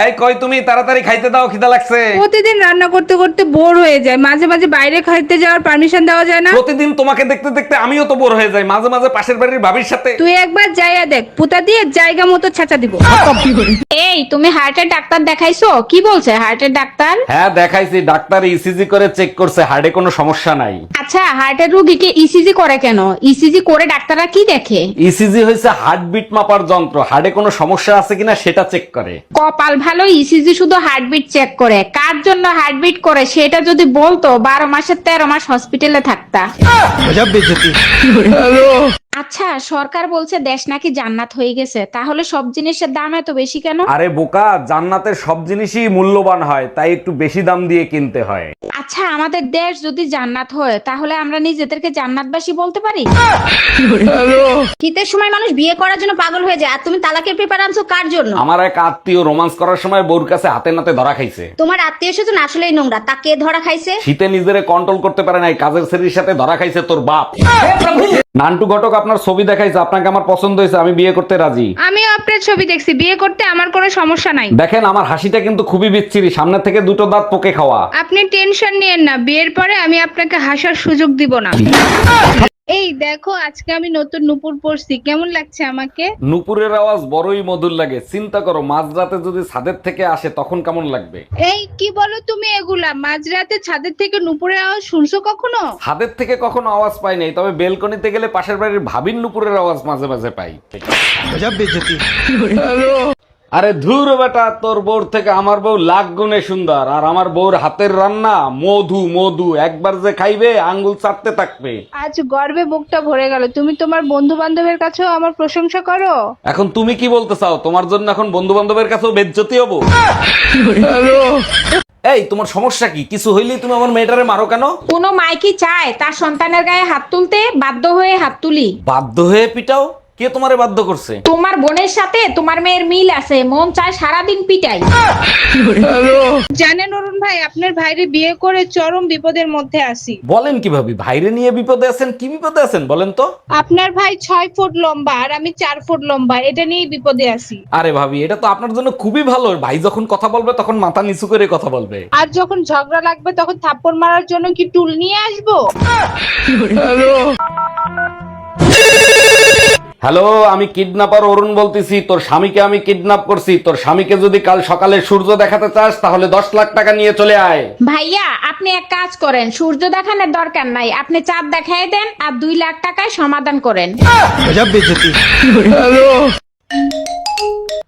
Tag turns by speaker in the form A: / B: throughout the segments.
A: এই কই তুমি? তাড়াতাড়ি খাইতে দাও খিদা লাগছে।
B: প্রতিদিন রান্না করতে করতে বোর হয়ে যায়। মাঝে মাঝে বাইরে খাইতে যাওয়ার পারমিশন দেওয়া যায় না।
A: প্রতিদিন তোমাকে দেখতে দেখতে আমিও তো বোর হয়ে যাই। মাঝে মাঝে পাশের বাড়ির ভাবির সাথে
B: তুই একবার যাইয়া দেখ। পুতা দিয়ে জায়গা মতো ছাঁচা দিব।
C: এই তুমি হার্টের ডাক্তার দেখাইছো? কি বলছে হার্টের ডাক্তার?
A: হ্যাঁ দেখাইছি। ডাক্তার ইসিজি করে চেক করছে। হার্ডে কোনো সমস্যা নাই।
C: আচ্ছা হার্টের রুগীকে ইসিজি করে কেন? ইসিজি করে ডাক্তাররা কি দেখে?
A: ইসিজি হয়েছে হার্টবিট মাপার যন্ত্র। হার্ডে কোনো সমস্যা আছে কিনা সেটা চেক করে।
C: কপাল ভালো ইসিজি শুধু হার্টবিট চেক করে। কার জন্য হার্টবিট করে সেটা যদি বলতো বারো মাসের তেরো মাস হসপিটালে থাকতা। আচ্ছা সরকার বলছে দেশ নাকি জান্নাত হয়ে গেছে। তাহলে সব জিনিসের দাম এত বেশি কেন?
A: আরে বোকা জান্নাতের সব জিনিসই মূল্যবান হয় তাই একটু বেশি দাম দিয়ে কিনতে হয়।
C: আচ্ছা আমাদের দেশ যদি জান্নাত হয় তাহলে আমরা নিজেদেরকে জান্নাতবাসী বলতে পারি?
D: শীতের সময় মানুষ বিয়ে করার জন্য পাগল হয়ে যায় আর তুমি তালাকের পেপার আনছো কার জন্য?
A: আমার এক আত্মীয় রোমান্স করার সময় বউর কাছে হাতে নাতে ধরা খাইছে।
D: তোমার আত্মীয় স্বজন আসলেই নোংরা তা কে ধরা খাইছে?
A: শীতে নিজেরে কন্ট্রোল করতে পারে নাই কাজের শ্রেণির সাথে ধরা খাইছে তোর বাপ। নান্টু ঘটক আপনার ছবি দেখাইছে আপনাকে আমার পছন্দ হয়েছে আমি বিয়ে করতে রাজি।
B: আমিও আপনার ছবি দেখছি বিয়ে করতে আমার কোনো সমস্যা নাই।
A: দেখেন আমার হাসিটা কিন্তু খুবই বিচ্ছিরি সামনে থেকে দুটো দাঁত পোকে খাওয়া।
B: আপনি টেনশন নিয়েন না বিয়ের পরে আমি আপনাকে হাসার সুযোগ দিব না। এই দেখো আজকে আমি নতুন নুপুর পরছি। কেমন লাগছে আমাকে?
A: নুপুরের আওয়াজ বড়ই মধুর লাগে। চিন্তা করো মাঝরাতে যদি ছাদের থেকে আসে তখন কেমন লাগবে?
B: এই কি বলো তুমি এগুলা? মাঝরাতে ছাদের থেকে নুপুরের আওয়াজ শুনছো কখনো?
A: ছাদের থেকে কখনো আওয়াজ পাই নাই তবে বেলকনিতে গেলে পাশের বাড়ির ভাবির নুপুরের আওয়াজ মাঝে মাঝে পাই। আরে ধুর বেটা তোর বউর থেকে আমার বউ লাখ গুণে সুন্দর আর আমার বউর হাতের রান্না মধু মধু একবার যে খাইবে আঙ্গুল চাটতে থাকবে।
B: আজ গর্বে বুকটা ভরে গেল। তুমি তোমার বন্ধু বান্ধবের কাছেও আমার প্রশংসা করো।
A: এখন তুমি কি বলতে চাও? তোমার জন্য এখন বন্ধু বান্ধবের কাছেও বেজ্জতি হব? এই তোমার সমস্যা কি? কিছু হইলেই তুমি আমার মেয়েটারে মারো কেন?
C: কোনো মাইকি চায় তার সন্তানের গায়ে হাত তুলতে বাধ্য হয়ে হাত তুলি।
A: বাধ্য হয়ে পিটাও? কে তোমারে বাধ্য করছে?
C: তোমার বোনের সাথে তোমার মেয়ের মিল আছে মন চায় সারাদিন পিটাই।
B: জানেন অরুণ ভাই আপনার ভাইরে বিয়ে করে চরম বিপদের মধ্যে আছি।
A: বলেন কীভাবে ভাইরে নিয়ে বিপদে আছেন কি বিপদে আছেন বলেন তো?
B: আপনার ভাই ছয় ফুট লম্বা আর আমি চার ফুট লম্বা এটা নিয়েই বিপদে আছি।
A: আরে ভাবি এটা তো আপনার জন্য খুবই ভালো। ভাই যখন কথা বলবে তখন মাথা নিচু করে কথা বলবে।
B: আর যখন ঝগড়া লাগবে তখন থাপ্পড় মারার জন্য কি টুল নিয়ে আসব?
A: হ্যালো আমি কিডন্যাপার অরুণ বলতেছি। তোর স্বামীকে আমি কিডন্যাপ করছি। তোর স্বামীকে যদি কাল সকালে সূর্য দেখাতে চাস তাহলে দশ লাখ টাকা নিয়ে চলে আয়।
C: ভাইয়া আপনি এক কাজ করেন। সূর্য দেখানোর দরকার নাই। আপনি চাঁদ দেখাই দেন আর দুই লাখ টাকায় সমাধান করেন।
A: হ্যালো।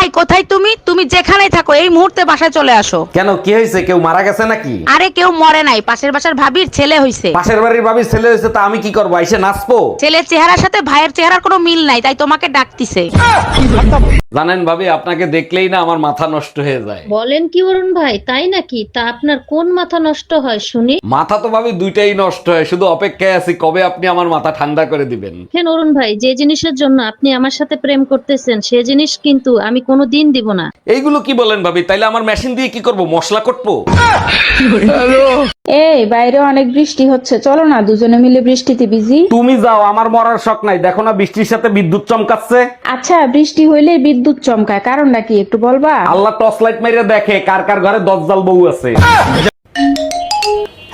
E: এই কোথায় তুমি? তুমি যেখানেই থাকো এই মুহূর্তে বাসায় চলে আসো।
A: কেন কি হয়েছে? কেউ মারা গেছে নাকি?
E: আরে কেউ মরে নাই। পাশের বাসার ভাবির ছেলে হইছে।
A: পাশের বাড়ির ভাবির ছেলে হয়েছে তা আমি কি করব? এসে নাচবো?
E: ছেলের চেহারার সাথে ভাইয়ের চেহারার কোনো মিল নাই তাই তোমাকে ডাকতিছে।
A: জানেন ভাবি আপনাকে দেখলেই না আমার মাথা নষ্ট হয়ে যায়।
F: বলেন কি অরুণ ভাই তাই নাকি? তা আপনার কোন মাথা নষ্ট হয় শুনি।
A: মাথা তো ভাবি দুইটাই নষ্ট হয় শুধু অপেক্ষায় আছি কবে আপনি আমার মাথা ঠান্ডা করে দিবেন?
F: কেন অরুণ ভাই যে জিনিসের জন্য আপনি আমার সাথে প্রেম করতেছেন সে জিনিস কিন্তু আমি কোনো দিন দিব না।
A: এইগুলো কি বলেন ভাবি? তাইলে আমার মেশিন দিয়ে কি করব? মশলা কটবো?
C: এই বাইরে অনেক বৃষ্টি হচ্ছে। চলো না দুজনে মিলে বৃষ্টিতে বিজি
A: তুমি যাও আমার মরার শখ নাই। দেখো না বৃষ্টির সাথে বিদ্যুৎ চমকাচ্ছে।
C: আচ্ছা বৃষ্টি হইলে বিদ্যুৎ চমকায়। কারণটা কি একটু বলবা?
A: আল্লাহ টর্চ লাইট মেরে দেখে কার কার ঘরে দজ্জাল বউ আছে।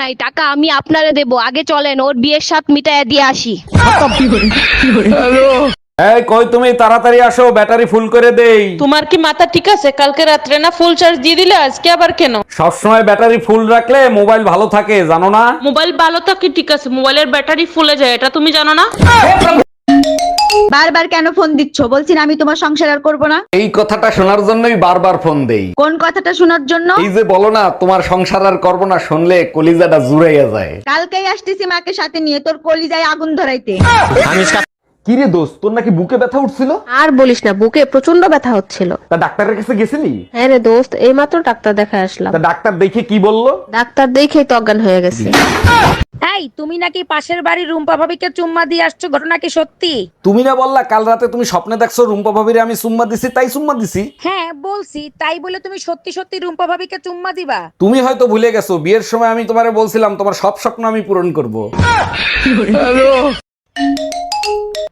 G: নাই টাকা আমি আপনারে দেব। আগে চলেন ওর বিয়ের সাথ মিটাইয়া দিয়ে আসি।
A: এই কই তুমি? তাড়াতাড়ি আসো ব্যাটারি ফুল করে দেই।
G: তোমার কি মাথা ঠিক আছে? কালকে রাত্রে না ফুল চার্জ দিয়ে দিলে আজকে আবার কেন?
A: সবসময় ব্যাটারি ফুল রাখলে মোবাইল ভালো থাকে জানো না?
G: মোবাইল ভালো থাকে ঠিক আছে। মোবাইলের ব্যাটারি ফুলে যায় এটা তুমি জানো না?
D: বারবার কেন ফোন দিচ্ছ? বলছি না আমি তোমার সংসার আর করব না।
A: এই কথাটা শোনার জন্যই বারবার ফোন দেই।
D: কোন কথাটা শোনার জন্য?
A: এই যে বলো না তোমার সংসার আর করব না শুনলে কলিজাটা জুড়াইয়া যায়।
D: কালকেই আসতেছি মাকে সাথে নিয়ে তোর কলিজায় আগুন ধরাইতে।
A: কি রে দোস্ত তোর নাকি বুকে ব্যথা উঠছিল?
E: আর বলিস না বুকে প্রচণ্ড ব্যথা হচ্ছিল।
A: তা ডাক্তারের কাছে গেছিলি?
E: হ্যাঁ রে দোস্ত এইমাত্র ডাক্তার দেখা আসলাম।
A: তা ডাক্তার দেখে কি বলল?
E: ডাক্তার দেখেই তো অজ্ঞান হয়ে গেছে।
H: এই তুমি নাকি পাশের বাড়ির রুম্পা ভাবিকে চুম্মা দিয়ে আসছো? ঘটনা কি সত্যি?
A: তুমি না বললা কাল রাতে তুমি স্বপ্নে দেখছ রুম্পা ভাবিরে আমি চুম্মা দিছি তাই চুম্মা দিছি?
H: হ্যাঁ বলছি তাই বলে তুমি সত্যি সত্যি রুম্পা ভাবিকে চুম্মা দিবা?
A: তুমি হয়তো ভুলে গেছো বিয়ের সময় আমি তোমারে বলছিলাম তোমার সব স্বপ্ন আমি পূরণ করব।